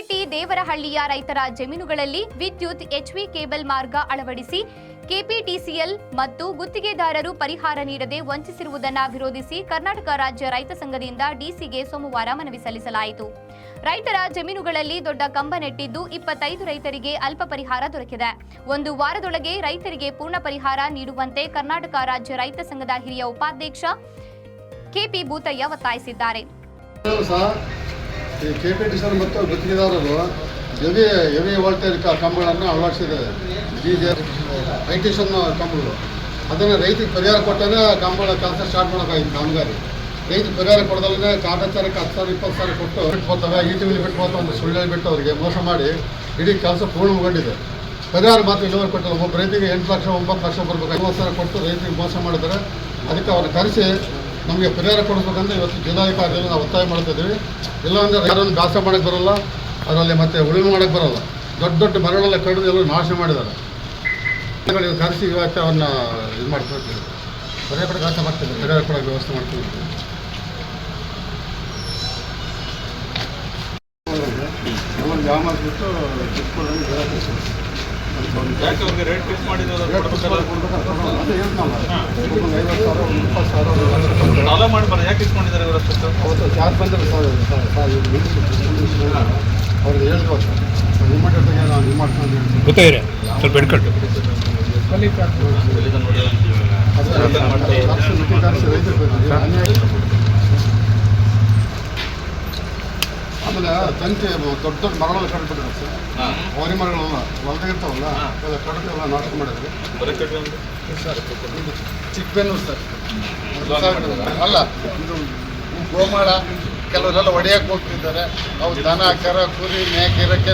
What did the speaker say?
ರೈತರ ಜಮೀನುಗಳಲ್ಲಿ ವಿದ್ಯುತ್ ಎಚ್ವಿ ಕೇಬಲ್ ಮಾರ್ಗ ಅಳವಡಿಸಿ ಕೆಪಿಟಿಸಿಎಲ್ ಮತ್ತು ಗುತ್ತಿಗೆದಾರರು ಪರಿಹಾರ ನೀಡದೆ ವಂಚಿಸಿರುವುದನ್ನು ವಿರೋಧಿಸಿ ಕರ್ನಾಟಕ ರಾಜ್ಯ ರೈತ ಸಂಘದಿಂದ ಡಿಸಿಗೆ ಸೋಮವಾರ ಮನವಿ ಸಲ್ಲಿಸಲಾಯಿತು. ರೈತರ ಜಮೀನುಗಳಲ್ಲಿ ದೊಡ್ಡ ಕಂಬ ನೆಟ್ಟಿದ್ದು ಇಪ್ಪತ್ತೈದು ರೈತರಿಗೆ ಅಲ್ಪ ಪರಿಹಾರ ದೊರಕಿದೆ. ಒಂದು ವಾರದೊಳಗೆ ರೈತರಿಗೆ ಪೂರ್ಣ ಪರಿಹಾರ ನೀಡುವಂತೆ ಕರ್ನಾಟಕ ರಾಜ್ಯ ರೈತ ಸಂಘದ ಹಿರಿಯ ಉಪಾಧ್ಯಕ್ಷ ಕೆಪಿ ಭೂತಯ್ಯ ಒತ್ತಾಯಿಸಿದ್ದಾರೆ. ಈ ಕೆ ಪಿ ಟಿ ಸಿ ಮತ್ತು ಗುತ್ತಿಗೆದಾರರು ಎವಿ ಎವಿ ವೋಲ್ಟೇಜ್ ಕಂಬಗಳನ್ನು ಅಳವಡಿಸಿದ್ದಾರೆ ಬಿ ಜೆ ಐಟಿಷನ್ ಕಂಬಗಳು. ಅದನ್ನು ರೈತಿಗೆ ಪರಿಹಾರ ಕೊಟ್ಟರೆ ಕಂಬಗಳ ಕೆಲಸ ಸ್ಟಾರ್ಟ್ ಮಾಡೋಕ್ಕಾಗಿತ್ತು ಕಾಮಗಾರಿ. ರೈತ ಪರಿಹಾರ ಕೊಡದಲ್ಲೇ ಕಾಟಾಚಾರಕ್ಕೆ ಹತ್ತು ಸಾವಿರ, ಇಪ್ಪತ್ತು ಸಾವಿರ ಕೊಟ್ಟು ಬಿಟ್ಬೋತವೆ ಈ ವಿಲಿ ಬಿಟ್ಬೋದು ಒಂದು ಸುಳ್ಳು ಬಿಟ್ಟು ಅವರಿಗೆ ಮೋಸ ಮಾಡಿ ಇಡೀ ಕೆಲಸ ಪೂರ್ಣ ಪೂರ್ಣಗೊಂಡಿದೆ ಪರಿಹಾರ ಮಾತ್ರ ಇಳುವರಿ ಕೊಟ್ಟಿಲ್ಲ. ಒಬ್ಬ ರೈತಿಗೆ ಎಂಟು ಲಕ್ಷ, ಒಂಬತ್ತು ಲಕ್ಷ ಬರ್ಬೇಕು ಐವತ್ತು ಸಾವಿರ ಕೊಟ್ಟು ರೈತರಿಗೆ ಮೋಸ ಮಾಡಿದರೆ ಅದಕ್ಕೆ ಅವ್ರನ್ನ ಕರೆಸಿ ನಮಗೆ ಪರಿಹಾರ ಕೊಡಬೇಕಂದ್ರೆ ಇವತ್ತು ಜಿಲ್ಲಾಧಿಕಾರಿಗಳು ನಾವು ಒತ್ತಾಯ ಮಾಡ್ತಿದ್ದೀವಿ ಇಲ್ಲಾಂದ್ರೆ ಯಾರನ್ನು ದಾಸ ಮಾಡೋಕ್ಕೆ ಬರಲ್ಲ ಅದರಲ್ಲಿ ಮತ್ತೆ ಉಳುಮೆ ಮಾಡೋಕ್ಕೆ ಬರೋಲ್ಲ. ದೊಡ್ಡ ದೊಡ್ಡ ಮರಗಳೆಲ್ಲ ಕಡಿದು ಎಲ್ಲ ನಾಶ ಮಾಡಿದ್ದಾರೆ. ಕರೆಸಿ ಇವತ್ತು ಅವನ್ನ ಇದು ಮಾಡ್ತಿರ್ತೀವಿ ಪರಿಹಾರ ಕೊಡೋಕೆ ಆಸೆ ಮಾಡ್ತೀವಿ ಪರಿಹಾರ ಕೊಡೋಕೆ ವ್ಯವಸ್ಥೆ ಮಾಡ್ತೀವಿ ಜಾಮ ಮಾಡಿಬಿಟ್ಟು ಯಾಕೆ ಅವ್ರಿಗೆ ರೇಟ್ ಫಿಕ್ಸ್ ಮಾಡಿದ್ರು ಅದೇ ಐವತ್ತು ಸಾವಿರ ಇಪ್ಪತ್ತು ಸಾವಿರ. ಸಾಲ ಮಾಡ್ಬಾರ್ದು ಯಾಕೆ ಇಟ್ಕೊಂಡಿದ್ದಾರೆ ಇವರು ಅಷ್ಟು ಅವತ್ತು ಚಾರ್ಜ್ ಬಂದರೆ ಸರ್ ಅವ್ರಿಗೆ ಹೇಳ್ಬೋದು ನಿಮ್ಮ ಜೊತೆಗೆ ನಾವು ನಿಮ್ಮ ಗೊತ್ತಾಗಿದೆ. ಸ್ವಲ್ಪ. ಆಮೇಲೆ ತಂತಿ ದೊಡ್ಡ ದೊಡ್ಡ ಮರಗಳು ಕಟ್ಬಿಟ್ಟಿದ್ದಾರೆ ಸರ್. ಹೋರಿ ಮರಗಳಲ್ಲ ಹೊಲದಾಗಿರ್ತಾವಲ್ಲ ಎಲ್ಲ ನಾಶ ಮಾಡಿದ್ರು ಚಿಕ್ಕಬೇನೂರು ಸರ್. ಅಲ್ಲ ಇದು ಗೋಮಾಳ ಕೆಲವರೆಲ್ಲ ಒಡೆಯಕ್ಕೆ ಹೋಗ್ತಿದ್ದಾರೆ. ಅವು ದನ ಕರ ಕುರಿ ಮೇಕೆ ಇರೋಕ್ಕೆ